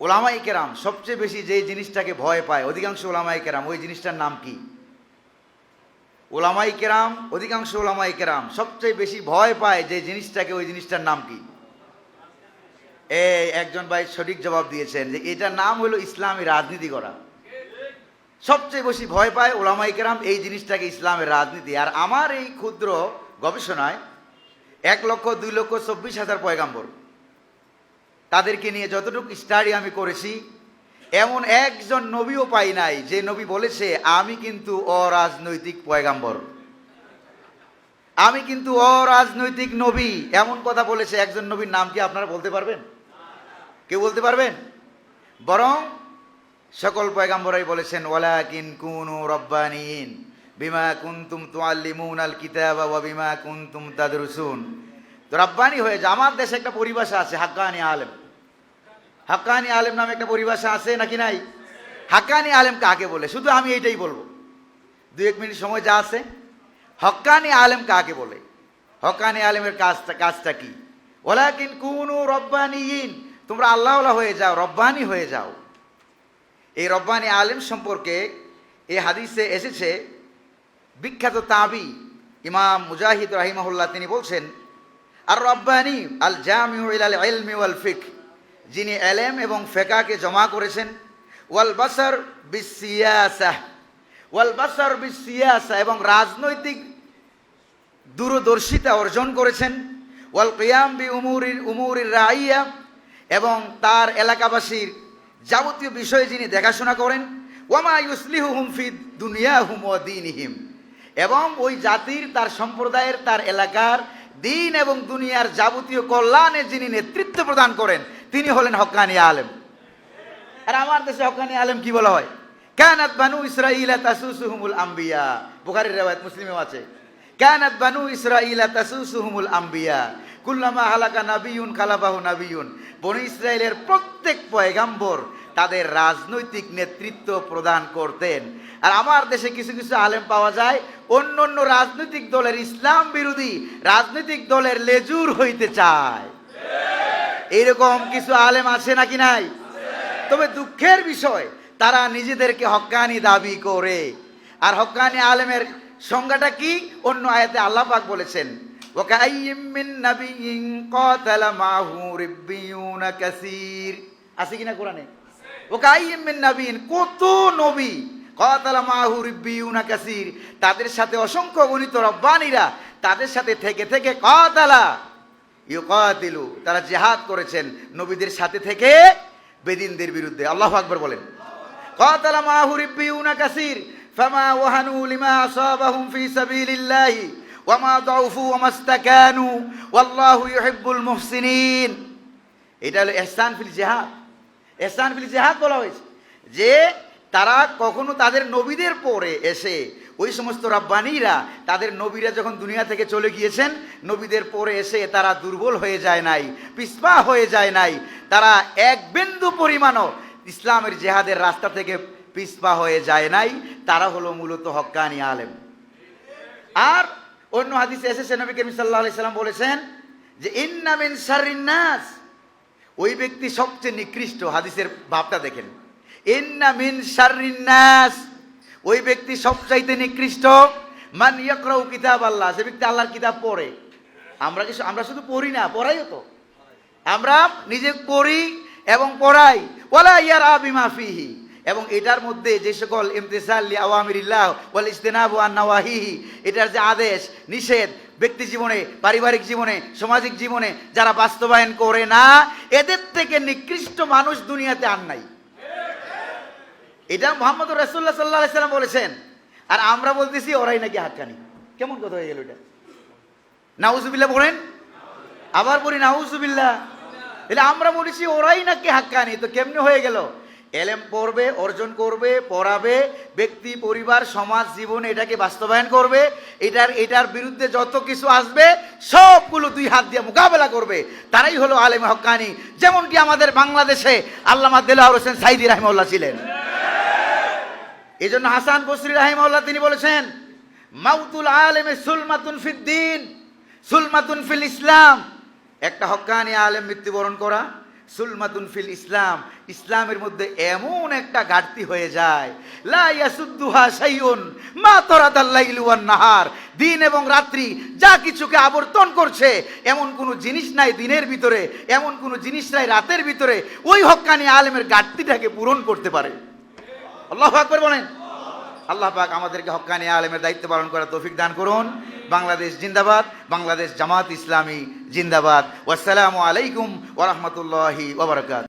ওলামাই কেরাম, সবচেয়ে বেশি যে জিনিসটাকে ভয় পায়, অধিকাংশ ওলামাই কেরাম, ওই জিনিসটার নাম কি? ওলামাই কেরাম, অধিকাংশ ওলামাই কেরাম সবচেয়ে বেশি ভয় পায় যে জিনিসটাকে, ওই জিনিসটার নাম কি? এ একজন ভাই সঠিক জবাব দিয়েছেন যে এটার নাম হলো ইসলামী রাজনীতি করা। সবচেয়ে বেশি ভয় পায় ওলামাই কেরাম এই জিনিসটাকে ইসলামের রাজনীতি। আর আমার এই ক্ষুদ্র গবেষণায় এক লক্ষ, দুই লক্ষ, চব্বিশ হাজার পয়গাম্বর তাদেরকে নিয়ে যতটুকু স্টাডি আমি করেছি, এমন একজন নবীও পাই নাই যে নবী বলেছে, আমি কিন্তু অরাজনৈতিক পয়গাম্বর। আমি কিন্তু অরাজনৈতিক নবী। এমন কথা বলেছে একজন নবীর নাম কি আপনারা বলতে পারবেন? কেউ বলতে পারবেন? বরং সকল পয়গাম্বরাই বলেছেন, ওয়ালাকিন কুনু রব্বানিন বিমা কুনতুম তুআল্লিমুন আল কিতাবা ওয়া বিমা কুনতুম তাদরুসুন। তো রব্বানি হয়ে আমার দেশে একটা পরিভাষা আছে, হাক্কানি আলেম। হাক্কানি আলেম নামে একটা পরিভাষা আছে নাকি নাই? হাক্কানি আলেম কাকে বলে? শুধু আমি এইটাই বলব। দু এক মিনিট সময় যা আছে। হক্কানি আলেম কাকে বলে? হকানি আলেমের কাজটা কাজটা কি? ওলাকিন কুনু রব্বানিয়িন। তোমরা আল্লাহ হয়ে যাও, রব্বানি হয়ে যাও। এই রব্বানি আলেম সম্পর্কে এই হাদিসে এসেছে, বিখ্যাত তাবি ইমাম মুজাহিদ রাহিমাহুল্লাহ তিনি বলছেন, আর রব্বানি আল জামিউ ইলাল ইলমি ওয়াল যিনি এলেম এবং ফেকাকে জমা করেছেন। ওয়াল বাসার বিসিয়াসা। ওয়াল বাসার বিসিয়াসা এবং রাজনৈতিক দূরদর্শিতা অর্জন করেছেন। ওয়াল কিয়াম বি উমুরির উমুরির রাইয়া এবং তার এলাকাবাসীর যাবতীয় বিষয়ে যিনি দেখাশোনা করেন। ওয়ামা ইউসলিহু হুম ফি দুনিয়া হুম ও দিনহিম। এবং ওই জাতির, তার সম্প্রদায়ের, তার এলাকার, দিন এবং দুনিয়ার যাবতীয় কল্যাণে যিনি নেতৃত্ব প্রদান করেন তিনি হলেন হক্কানি আলেম। আর আমার দেশে হকানি আলেম কি বলা হয়? কানাত বানু ইসরাইলা তাসুসুহুমুল আম্বিয়া। বুখারীর রিওয়ায়াত মুসলিমেও আছে। কানাত বানু ইসরাইলা তাসুসুহুমুল আম্বিয়া। কুল্লামা হালাকা নাবিয়ুন কালাবাহু নাবিয়ুন। বনি ইসরায়েলের প্রত্যেক পয়গাম্বর তাদের রাজনৈতিক নেতৃত্ব প্রদান করতেন। আর আমার দেশে কিছু কিছু আলেম পাওয়া যায়, অন্য অন্য রাজনৈতিক দলের ইসলাম বিরোধী রাজনৈতিক দলের লেজুর হইতে চায়। এইরকম কিছু আলেম আছে নাকি নাই? তবে দুঃখের বিষয়, তারা নিজেদেরকে হকানি দাবি করে। আর হকানি আলেমের সংজ্ঞাটা কি? অন্য আয়াতে আল্লাহ পাক বলেছেন আছে কিনা কোরআনে? কত নবী তাদের সাথে অসংখ্য গণিত রব্বানীরা তাদের সাথে থেকে থেকে কতালা ইউকাতিলু, তারা জেহাদ করেছেন নবীদের সাথে থেকে বেদিনদের বিরুদ্ধে। আল্লাহ আকবর বলেন। কাতালা মাহু রিব্বিউনা কাসির, ফামা ওয়াহানু লিমা আসাবাহুম ফি সাবিলিল্লাহি ওয়ামা দাউফু ওয়ামাস্তাকানু ওয়াল্লাহু ইউহিব্বুল মুহসিনিন। এটা হলো এহসান ফিল জিহাদ। এহসান ফিল জিহাদ বলা হয়েছে যে তারা কখনো তাদের নবীদের পরে এসে, ওই সমস্ত রাব্বানীরা, তাদের নবীরা যখন দুনিয়া থেকে চলে গিয়েছেন, নবীদের পরে এসে তারা দুর্বল হয়ে যায় নাই পিসপা হয়ে যায় নাই। তারা এক বিন্দু পরিমাণও ইসলামের জেহাদের রাস্তা থেকে পিসপা হয়ে যায় নাই। তারা হলো মূলত হক্কানি আলেম। আর অন্য হাদিসে এসেছে, নবী করিম সাল্লাহ সাল্লাম বলেছেন যে ইন্নামিন সারিন্নাস ওই ব্যক্তি সবচেয়ে নিকৃষ্ট, হাদিসের ভাবটা দেখেন। ইন্নামিন সারিন্নাস ওই ব্যক্তি সবচাইতে নিকৃষ্ট। মান ইয়াকরাউ কিতাব আল্লাহ যে ব্যক্তি আল্লাহর কিতাব পড়ে। আমরা কি আমরা শুধু পড়ি না পড়াইও তো। আমরা নিজে পড়ি এবং পড়াই। ওয়ালা ইয়ারা বিমা ফিহি। এবং এটার মধ্যে যে সকল ইমতিসাল্লি আওয়ামিরিল্লাহ ওয়াল ইস্তেনাবু আন্নাওয়াহিহি এটার যে আদেশ, নিষেধ, ব্যক্তি জীবনে, পারিবারিক জীবনে, সামাজিক জীবনে যারা বাস্তবায়ন করে না, এদের থেকে নিকৃষ্ট মানুষ দুনিয়াতে আর নাই। এটা মোহাম্মদ রসুল্লাহ সাল্লাহ সাল্লাম বলেছেন। আর আমরা বলতেছি ওরাই নাকি হাতকানি কেমন কথা হয়ে গেল এটা? নাউজুবিল্লাহ বলেন আবার বলি নাউজুবিল্লাহ। এটা আমরা বলেছি ওরাই নাকি হাক্কানি তো কেমনে হয়ে গেল? এলেম পড়বে, অর্জন করবে, পড়াবে, ব্যক্তি, পরিবার, সমাজ, জীবন, এটাকে বাস্তবায়ন করবে, এটার এটার বিরুদ্ধে যত কিছু আসবে, সবগুলো দুই হাত দিয়ে মোকাবেলা করবে। তারাই হলো আলেম হক্কানি যেমনটি আমাদের বাংলাদেশে আল্লামা দেলাহর হোসেন সাইদি রাহিমউল্লাহ ছিলেন। এই জন্য হাসান বসরি রাহিমউল্লাহ তিনি বলেছেন, মাউতুল আলেমে সুলমাতুন ফিদ্দিন, সুলমাতুন ফিল ইসলাম। একটা হক্কানি আলেম মৃত্যুবরণ করা, সুলমাতুন ফিল ইসলাম। ইসলামের মধ্যে এমন একটা ঘাটতি হয়ে যায়, লা ইয়াসুদ্দুহা শাইউন, মা তরাদাল্লাইলু ওয়ান নাহার। দিন এবং রাত্রি যা কিছুকে আবর্তন করছে, এমন কোনো জিনিস নাই দিনের ভিতরে, এমন কোনো জিনিস নাই রাতের ভিতরে। ওই হক্কানি আলেমের ঘাটতিটাকে পূরণ করতে পারে। আল্লাহ আকবর বলেন। আল্লাহ পাক আমাদেরকে হক্কানি আলেমের দায়িত্ব পালন করার তৌফিক দান করুন। বাংলাদেশ জিন্দাবাদ, বাংলাদেশ জামাত ইসলামী জিন্দাবাদ। ওয়াসসালামু আলাইকুম ওরহমতুল্লাহি ওবরাকাত